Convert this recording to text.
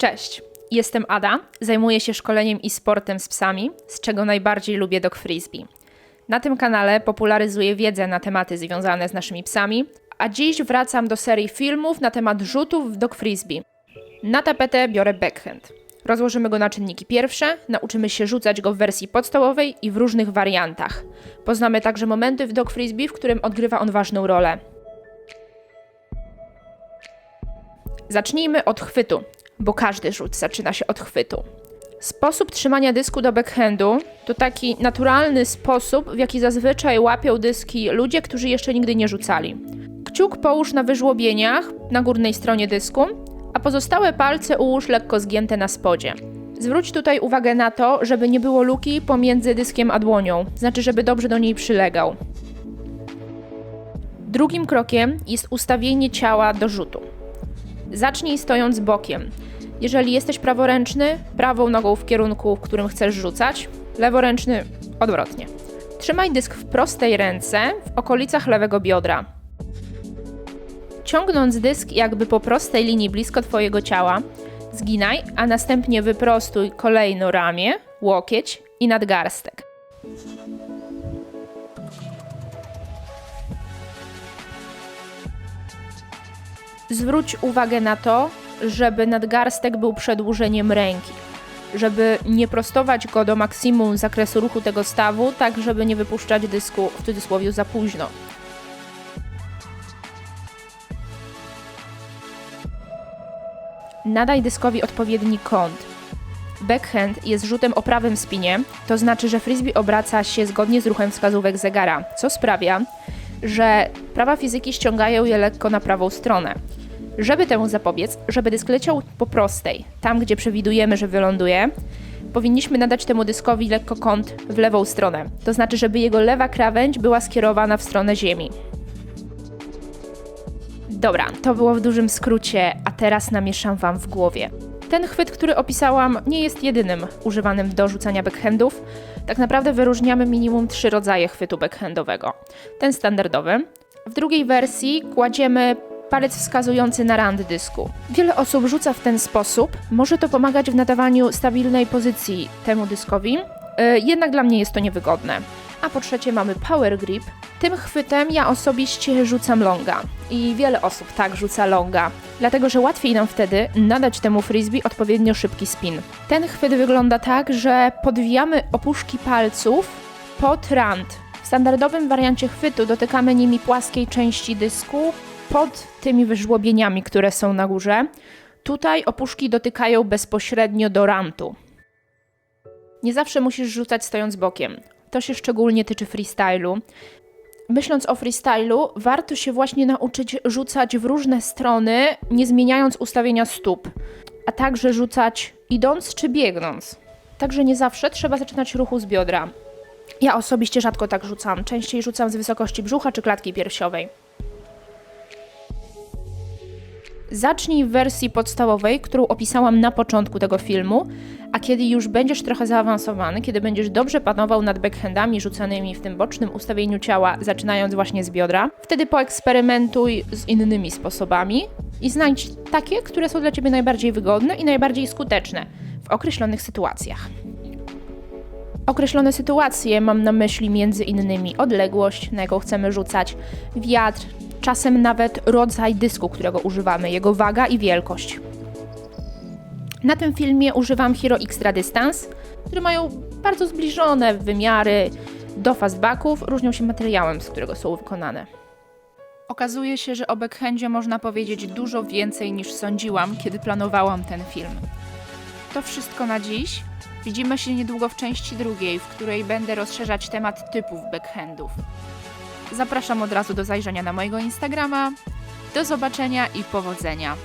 Cześć, jestem Ada, zajmuję się szkoleniem i sportem z psami, z czego najbardziej lubię dog frisbee. Na tym kanale popularyzuję wiedzę na tematy związane z naszymi psami, a dziś wracam do serii filmów na temat rzutów w dog frisbee. Na tapetę biorę backhand. Rozłożymy go na czynniki pierwsze, nauczymy się rzucać go w wersji podstawowej i w różnych wariantach. Poznamy także momenty w dog frisbee, w którym odgrywa on ważną rolę. Zacznijmy od chwytu, bo każdy rzut zaczyna się od chwytu. Sposób trzymania dysku do backhandu to taki naturalny sposób, w jaki zazwyczaj łapią dyski ludzie, którzy jeszcze nigdy nie rzucali. Kciuk połóż na wyżłobieniach na górnej stronie dysku, a pozostałe palce ułóż lekko zgięte na spodzie. Zwróć tutaj uwagę na to, żeby nie było luki pomiędzy dyskiem a dłonią, znaczy żeby dobrze do niej przylegał. Drugim krokiem jest ustawienie ciała do rzutu. Zacznij stojąc bokiem. Jeżeli jesteś praworęczny, prawą nogą w kierunku, w którym chcesz rzucać, leworęczny odwrotnie. Trzymaj dysk w prostej ręce w okolicach lewego biodra. Ciągnąc dysk jakby po prostej linii blisko Twojego ciała, zginaj, a następnie wyprostuj kolejno ramię, łokieć i nadgarstek. Zwróć uwagę na to, żeby nadgarstek był przedłużeniem ręki, żeby nie prostować go do maksimum zakresu ruchu tego stawu, tak żeby nie wypuszczać dysku w cudzysłowie za późno. Nadaj dyskowi odpowiedni kąt. Backhand jest rzutem o prawym spinie, to znaczy, że frisbee obraca się zgodnie z ruchem wskazówek zegara, co sprawia, że prawa fizyki ściągają je lekko na prawą stronę. Żeby temu zapobiec, żeby dysk leciał po prostej, tam gdzie przewidujemy, że wyląduje, powinniśmy nadać temu dyskowi lekko kąt w lewą stronę. To znaczy, żeby jego lewa krawędź była skierowana w stronę ziemi. Dobra, to było w dużym skrócie, a teraz namieszam Wam w głowie. Ten chwyt, który opisałam, nie jest jedynym używanym do rzucania backhandów. Tak naprawdę wyróżniamy minimum trzy rodzaje chwytu backhandowego. Ten standardowy. W drugiej wersji kładziemy palec wskazujący na rand dysku. Wiele osób rzuca w ten sposób. Może to pomagać w nadawaniu stabilnej pozycji temu dyskowi, yy, jednak dla mnie jest to niewygodne. A po trzecie mamy power grip. Tym chwytem ja osobiście rzucam longa. I wiele osób tak rzuca longa, dlatego że łatwiej nam wtedy nadać temu frisbee odpowiednio szybki spin. Ten chwyt wygląda tak, że podwijamy opuszki palców pod rand. W standardowym wariancie chwytu dotykamy nimi płaskiej części dysku pod tymi wyżłobieniami, które są na górze. Tutaj opuszki dotykają bezpośrednio do rantu. Nie zawsze musisz rzucać stojąc bokiem. To się szczególnie tyczy freestylu. Myśląc o freestylu, warto się właśnie nauczyć rzucać w różne strony, nie zmieniając ustawienia stóp, a także rzucać idąc czy biegnąc. Także nie zawsze trzeba zaczynać ruchu z biodra. Ja osobiście rzadko tak rzucam, częściej rzucam z wysokości brzucha czy klatki piersiowej. Zacznij w wersji podstawowej, którą opisałam na początku tego filmu, a kiedy już będziesz trochę zaawansowany, kiedy będziesz dobrze panował nad backhandami rzucanymi w tym bocznym ustawieniu ciała, zaczynając właśnie z biodra, wtedy poeksperymentuj z innymi sposobami i znajdź takie, które są dla Ciebie najbardziej wygodne i najbardziej skuteczne w określonych sytuacjach. Określone sytuacje mam na myśli między innymi odległość, na jaką chcemy rzucać, wiatr, czasem nawet rodzaj dysku, którego używamy, jego waga i wielkość. Na tym filmie używam Hero Extra Distance, które mają bardzo zbliżone wymiary do fastbacków, różnią się materiałem, z którego są wykonane. Okazuje się, że o backhandzie można powiedzieć dużo więcej niż sądziłam, kiedy planowałam ten film. To wszystko na dziś. Widzimy się niedługo w części drugiej, w której będę rozszerzać temat typów backhandów. Zapraszam od razu do zajrzenia na mojego Instagrama. Do zobaczenia i powodzenia.